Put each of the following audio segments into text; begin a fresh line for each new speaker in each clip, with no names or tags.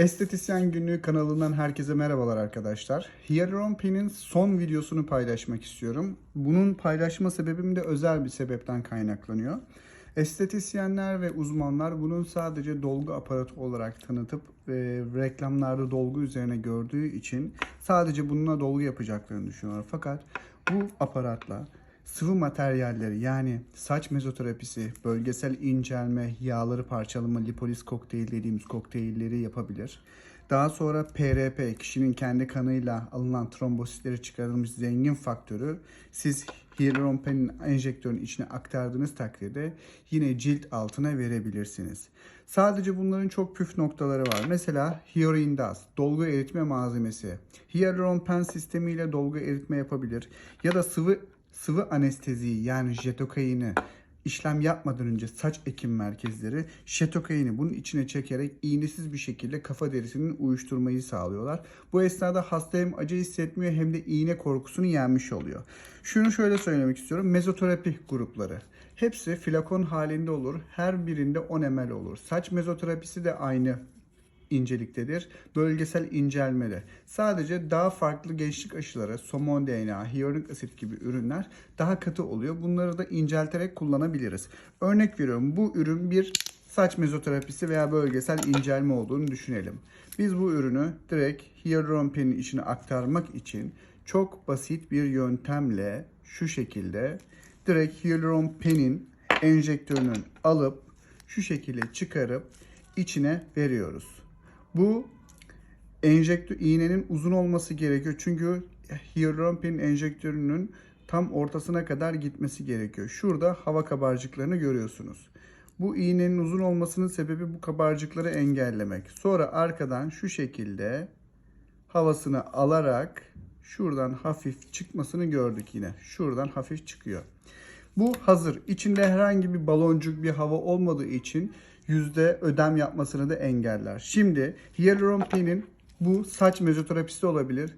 Estetisyen Günlüğü kanalından herkese merhabalar arkadaşlar. Hyaluron son videosunu paylaşmak istiyorum. Bunun paylaşma sebebim de özel bir sebepten kaynaklanıyor. Estetisyenler ve uzmanlar bunun sadece dolgu aparatı olarak tanıtıp ve reklamlarda dolgu üzerine gördüğü için sadece bununla dolgu yapacaklarını düşünüyorlar. Fakat bu aparatla sıvı materyalleri yani saç mezoterapisi, bölgesel incelme, yağları parçalama, lipolis kokteyl dediğimiz kokteylleri yapabilir. Daha sonra PRP, kişinin kendi kanıyla alınan trombositleri çıkarılmış zengin faktörü siz hyaluron penin enjektörün içine aktardığınız takdirde yine cilt altına verebilirsiniz. Sadece bunların çok püf noktaları var. Mesela Hyaluronidaz, dolgu eritme malzemesi. Hyaluron pen sistemiyle dolgu eritme yapabilir. Ya da sıvı sıvı anesteziyi yani jetokaini işlem yapmadan önce saç ekim merkezleri şetokaini bunun içine çekerek iğnesiz bir şekilde kafa derisinin uyuşturmayı sağlıyorlar. Bu esnada hasta hem acı hissetmiyor hem de iğne korkusunu yenmiş oluyor. Şunu şöyle söylemek istiyorum. Mezoterapi grupları. Hepsi flakon halinde olur. Her birinde 10 ml olur. Saç mezoterapisi de aynı inceliktedir. Bölgesel incelmede. Sadece daha farklı gençlik aşıları, somon DNA, hyaluronik asit gibi ürünler daha katı oluyor. Bunları da incelterek kullanabiliriz. Örnek veriyorum bu ürün bir saç mezoterapisi veya bölgesel incelme olduğunu düşünelim. Biz bu ürünü direkt hyaluron penin içine aktarmak için çok basit bir yöntemle şu şekilde direkt hyaluron penin enjektörünün alıp şu şekilde çıkarıp içine veriyoruz. Bu enjektör iğnenin uzun olması gerekiyor. Çünkü hyaluron penin enjektörünün tam ortasına kadar gitmesi gerekiyor. Şurada hava kabarcıklarını görüyorsunuz. Bu iğnenin uzun olmasının sebebi bu kabarcıkları engellemek. Sonra arkadan şu şekilde havasını alarak şuradan hafif çıkmasını gördük yine. Şuradan hafif çıkıyor. Bu hazır. İçinde herhangi bir baloncuk, bir hava olmadığı için yüzde ödem yapmasını da engeller. Şimdi hyaluron penin bu saç mezoterapisi de olabilir.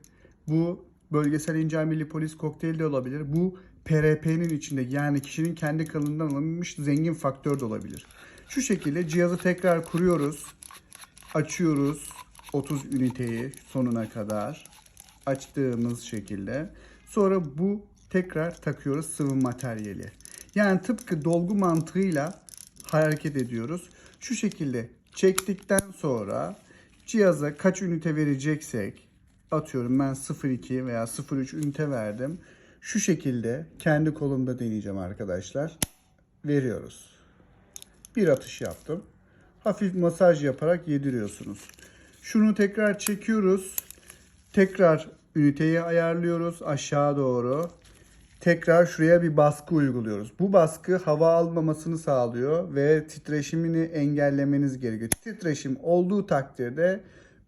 Bu bölgesel incelme lipolis kokteyli de olabilir. Bu PRP'nin içinde yani kişinin kendi kanından alınmış zengin faktör de olabilir. Şu şekilde cihazı tekrar kuruyoruz. Açıyoruz 30 üniteyi sonuna kadar. Açtığımız şekilde. Sonra bu tekrar takıyoruz sıvı materyali. Yani tıpkı dolgu mantığıyla hareket ediyoruz. Şu şekilde çektikten sonra cihaza kaç ünite vereceksek atıyorum ben 0.2 veya 0.3 ünite verdim. Şu şekilde kendi kolumda deneyeceğim arkadaşlar. Veriyoruz. Bir atış yaptım. Hafif masaj yaparak yediriyorsunuz. Şunu tekrar çekiyoruz. Tekrar üniteyi ayarlıyoruz aşağı doğru. Tekrar şuraya bir baskı uyguluyoruz. Bu baskı hava almamasını sağlıyor ve titreşimini engellemeniz gerekiyor. Titreşim olduğu takdirde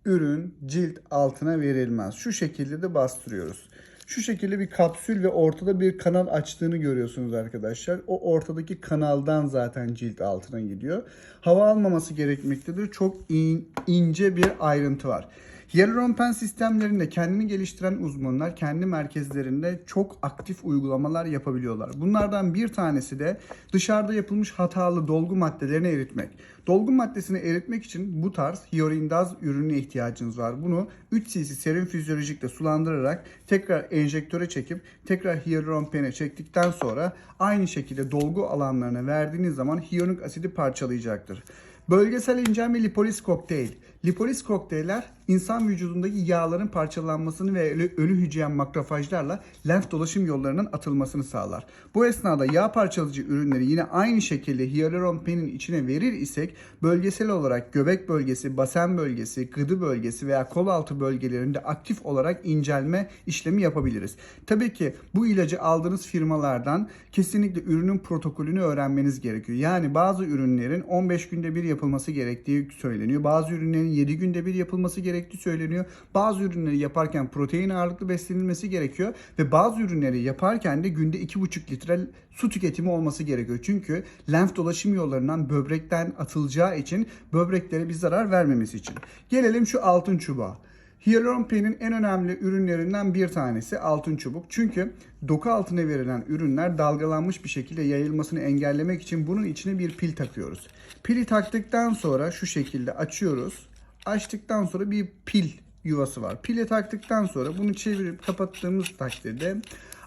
ürün cilt altına verilmez. Şu şekilde de bastırıyoruz. Şu şekilde bir kapsül ve ortada bir kanal açtığını görüyorsunuz arkadaşlar. O ortadaki kanaldan zaten cilt altına gidiyor. Hava almaması gerekmektedir. Çok in- ince bir ayrıntı var. Hyaluron pen sistemlerinde kendini geliştiren uzmanlar kendi merkezlerinde çok aktif uygulamalar yapabiliyorlar. Bunlardan bir tanesi de dışarıda yapılmış hatalı dolgu maddelerini eritmek. Dolgu maddesini eritmek için bu tarz hyaluronidaz ürününe ihtiyacınız var. Bunu 3 cc serum fizyolojikle sulandırarak tekrar enjektöre çekip tekrar hyaluron pene çektikten sonra aynı şekilde dolgu alanlarına verdiğiniz zaman hyaluronik asidi parçalayacaktır. Bölgesel incelme lipolis kokteyl. Lipolis kokteyller insan vücudundaki yağların parçalanmasını ve ölü, ölü makrofajlarla lenf dolaşım yollarının atılmasını sağlar. Bu esnada yağ parçalayıcı ürünleri yine aynı şekilde hyaluron penin içine verir isek bölgesel olarak göbek bölgesi, basen bölgesi, gıdı bölgesi veya kol altı bölgelerinde aktif olarak incelme işlemi yapabiliriz. Tabii ki bu ilacı aldığınız firmalardan kesinlikle ürünün protokolünü öğrenmeniz gerekiyor. Yani bazı ürünlerin 15 günde bir yapılması gerektiği söyleniyor. Bazı ürünlerin 7 günde bir yapılması gerektiği söyleniyor. Bazı ürünleri yaparken protein ağırlıklı beslenilmesi gerekiyor ve bazı ürünleri yaparken de günde 2,5 litre su tüketimi olması gerekiyor. Çünkü lenf dolaşım yollarından böbrekten atılacağı için böbreklere bir zarar vermemesi için. Gelelim şu altın çubuğa. Hyaluron penin en önemli ürünlerinden bir tanesi altın çubuk. Çünkü doku altına verilen ürünler dalgalanmış bir şekilde yayılmasını engellemek için bunun içine bir pil takıyoruz. Pili taktıktan sonra şu şekilde açıyoruz. Açtıktan sonra bir pil yuvası var. Pile taktıktan sonra bunu çevirip kapattığımız takdirde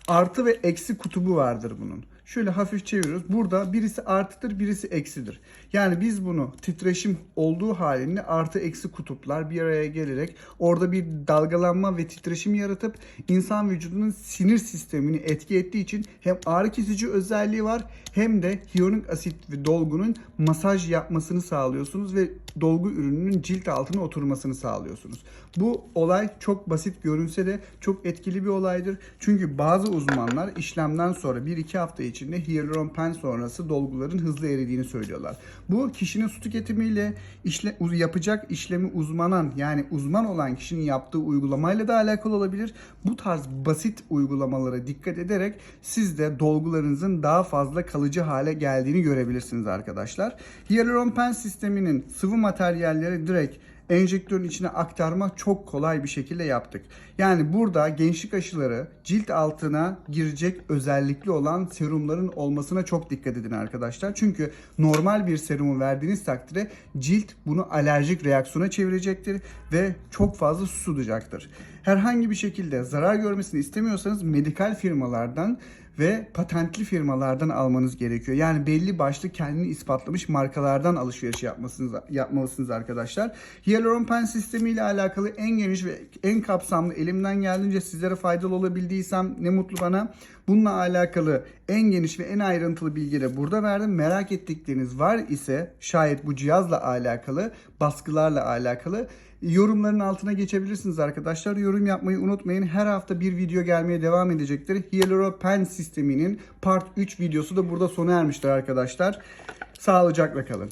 artı ve eksi kutubu vardır bunun. Şöyle hafif çeviriyoruz. Burada birisi artıdır, birisi eksidir. Yani biz bunu titreşim olduğu halinde artı eksi kutuplar bir araya gelerek orada bir dalgalanma ve titreşim yaratıp insan vücudunun sinir sistemini etki ettiği için hem ağrı kesici özelliği var hem de hyaluronik asit ve dolgunun masaj yapmasını sağlıyorsunuz ve dolgu ürününün cilt altına oturmasını sağlıyorsunuz. Bu olay çok basit görünse de çok etkili bir olaydır. Çünkü bazı uzmanlar işlemden sonra 1-2 hafta içinde hyaluron pen sonrası dolguların hızlı eridiğini söylüyorlar. Bu kişinin su tüketimiyle işle, yapacak işlemi uzmanan yani uzman olan kişinin yaptığı uygulamayla da alakalı olabilir. Bu tarz basit uygulamalara dikkat ederek siz de dolgularınızın daha fazla kalıcı hale geldiğini görebilirsiniz arkadaşlar. Hyaluron pen sisteminin sıvı materyalleri direkt enjektörün içine aktarma çok kolay bir şekilde yaptık. Yani burada gençlik aşıları cilt altına girecek özellikli olan serumların olmasına çok dikkat edin arkadaşlar. Çünkü normal bir serumu verdiğiniz takdirde cilt bunu alerjik reaksiyona çevirecektir ve çok fazla susacaktır. Herhangi bir şekilde zarar görmesini istemiyorsanız medikal firmalardan ve patentli firmalardan almanız gerekiyor. Yani belli başlı kendini ispatlamış markalardan alışveriş yapmasınız, yapmalısınız arkadaşlar. Hyaluron pen sistemi ile alakalı en geniş ve en kapsamlı elimden geldiğince sizlere faydalı olabildiysem ne mutlu bana. Bununla alakalı en geniş ve en ayrıntılı bilgileri burada verdim. Merak ettikleriniz var ise şayet bu cihazla alakalı, baskılarla alakalı yorumların altına geçebilirsiniz arkadaşlar. Yorum yapmayı unutmayın. Her hafta bir video gelmeye devam edecektir. Hyaluron Pen sisteminin part 3 videosu da burada sona ermiştir arkadaşlar. Sağlıcakla kalın.